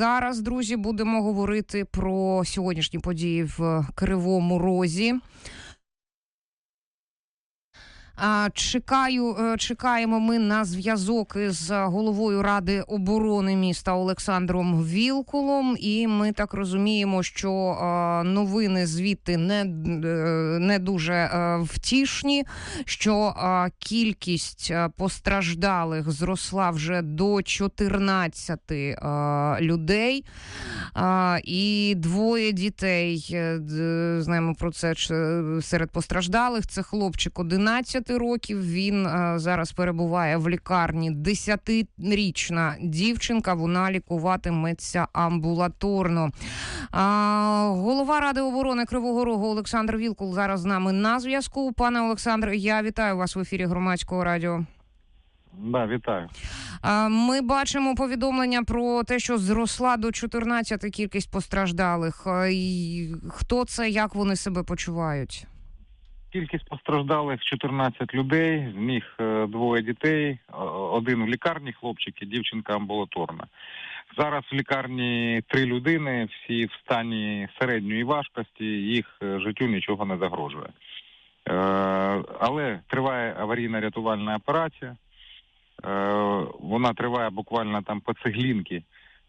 зараз, друзі, будемо говорити про сьогоднішні події в Кривому Розі. Чекаю, е, чекаємо ми на зв'язок із головою ради оборони міста Олександром Вілкулом, і ми так розуміємо, що е, новини звідти не, е, не дуже втішні. Що кількість постраждалих зросла вже до 14 е, людей, і двоє дітей знаємо про це серед постраждалих. Це хлопчик 11 років. Він е, зараз перебуває в лікарні. 10-річна дівчинка. Вона лікуватиметься амбулаторно. А, голова ради оборони Кривого Рогу Олександр Вілкул зараз з нами на зв'язку. Пане Олександре, я вітаю вас в ефірі громадського радіо. Да, вітаю. Ми бачимо повідомлення про те, що зросла до 14 кількість постраждалих. Хто це, як вони себе почувають? Кількість постраждалих 14 людей, з них е, двоє дітей, один в лікарні, хлопчик і дівчинка амбулаторна. Зараз в лікарні три людини, всі в стані середньої важкості, їх е, життю нічого не загрожує. Е, Але триває аварійна рятувальна операція. Вона триває буквально там по цеглінки.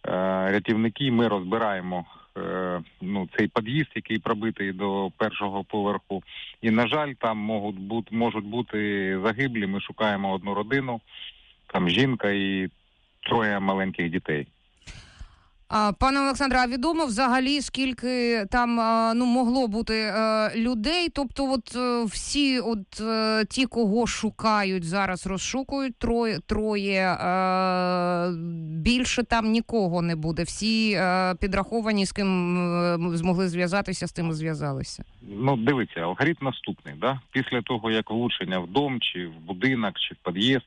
Е, Рятівники ми розбираємо е, ну, цей під'їзд, який пробитий до першого поверху. І, на жаль, там можуть бути, можуть бути загиблі. Ми шукаємо одну родину, там жінка і троє маленьких дітей. Пане Олександре, а відомо взагалі скільки там ну могло бути е, людей? Тобто, от е, всі, от е, ті, кого шукають зараз, розшукують троє троє. Більше там нікого не буде. Всі підраховані, з ким змогли зв'язатися, з тим зв'язалися. Ну, дивіться, алгоритм наступний. Да? Після того, як влучення в дом, чи в будинок, чи в під'їзд,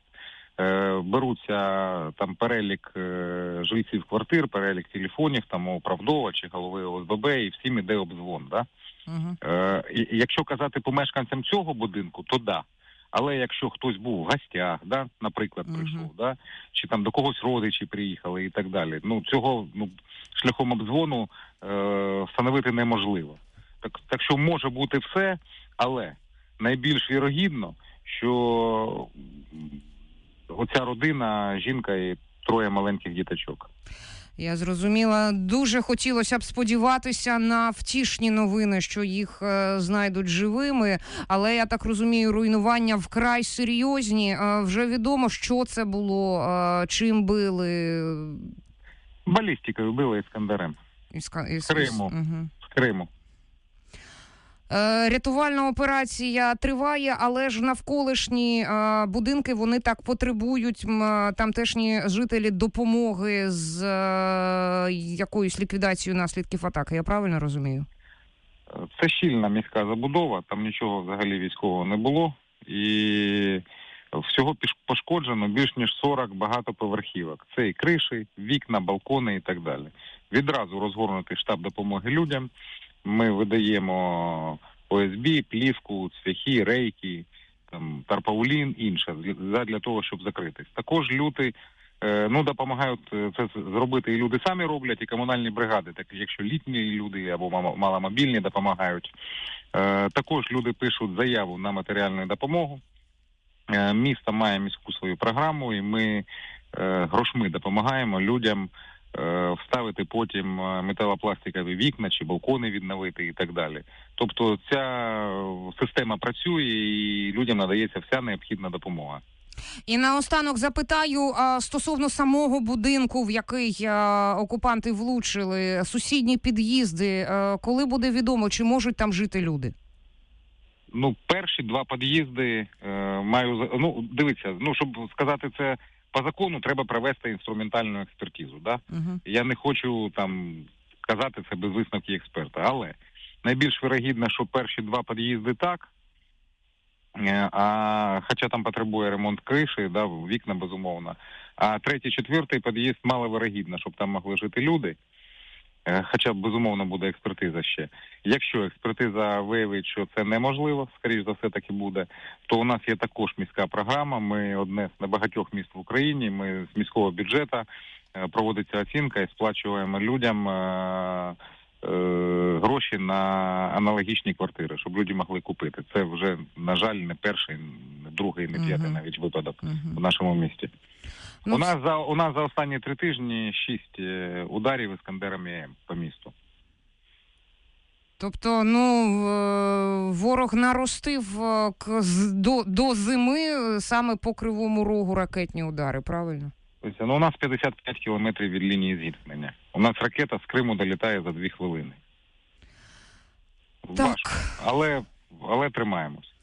беруться там перелік е, жильців квартир, перелік телефонів, там управдова чи голови ОСББ, і всім іде обдзвон. Да? Угу. Е, і якщо казати по мешканцям цього будинку, то да. Але якщо хтось був в гостях, да, наприклад, Мгм. прийшов, да, чи там до когось родичі приїхали і так далі. Ну цього ну шляхом обдзвону е, встановити неможливо. Так, так що може бути все, але найбільш вірогідно, що оця родина, жінка і троє маленьких діточок. Я зрозуміла. Дуже хотілося б сподіватися на втішні новини, що їх е, знайдуть живими. Але я так розумію, руйнування вкрай серйозні. Е, вже відомо, що це було, е, чим били. Балістикою били іскандерем Із, ка- із, З Криму. Угу. з Криму. Е, рятувальна операція триває, але ж навколишні е, будинки вони так потребують е, тамтешні жителі допомоги з якоюсь ліквідацією наслідків атаки. Я правильно розумію? Це щільна міська забудова, там нічого взагалі військового не було. І всього пошкоджено більш ніж 40 багатоповерхівок. Це і криші, вікна, балкони і так далі. Відразу розгорнутий штаб допомоги людям. Ми видаємо ОСБ, плівку, цвяхи, рейки, там, тарпаулін, інше, для, того, щоб закритись. Також люди е, ну, допомагають е, це зробити і люди самі роблять, і комунальні бригади, так якщо літні люди або маломобільні допомагають. Е, також люди пишуть заяву на матеріальну допомогу. Місто має міську свою програму, і ми грошми допомагаємо людям вставити потім е, металопластикові вікна чи балкони відновити і так далі. Тобто ця е, система працює і людям надається вся необхідна допомога. І наостанок запитаю стосовно самого будинку, в який окупанти влучили, сусідні під'їзди. коли буде відомо, чи можуть там жити люди? Ну, перші два під'їзди е, маю ну дивіться, ну щоб сказати це по закону, треба провести інструментальну експертизу. Да? Угу. Я не хочу там казати це без висновки експерта, але найбільш вирогідно, що перші два під'їзди так. Е, А хоча там потребує ремонт криші, да, вікна безумовно. А третій, четвертий під'їзд маловирогідно, щоб там могли жити люди. Е, Хоча безумовно буде експертиза ще. Якщо експертиза виявить, що це неможливо, скоріш за все так і буде, то у нас є також міська програма. Ми одне з небагатьох міст в Україні. Ми з міського бюджету е, проводиться оцінка і сплачуємо людям е, гроші на аналогічні квартири, щоб люди могли купити. Це вже, на жаль, не перший, другий, не п'ятий навіть випадок в нашому місті. Ну, у нас за у нас за останні три тижні шість е, ударів іскандерами по місту. Тобто, ну ворог наростив е, до, до зими е, саме по кривому рогу ракетні удари, правильно? Тобто, ну, у нас 55 кілометрів від лінії зіткнення. У нас ракета з Криму долітає за дві хвилини. Так. Важко, але, але тримаємось.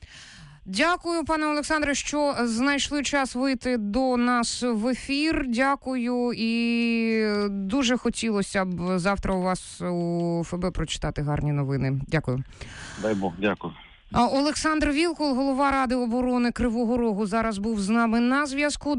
Дякую, пане Олександре, що знайшли час вийти до нас в ефір. Дякую, і дуже хотілося б завтра у вас у ФБ прочитати гарні новини. Дякую. Дай Бог, дякую. Олександр Вілкул, голова ради оборони Кривого Рогу, зараз був з нами на зв'язку.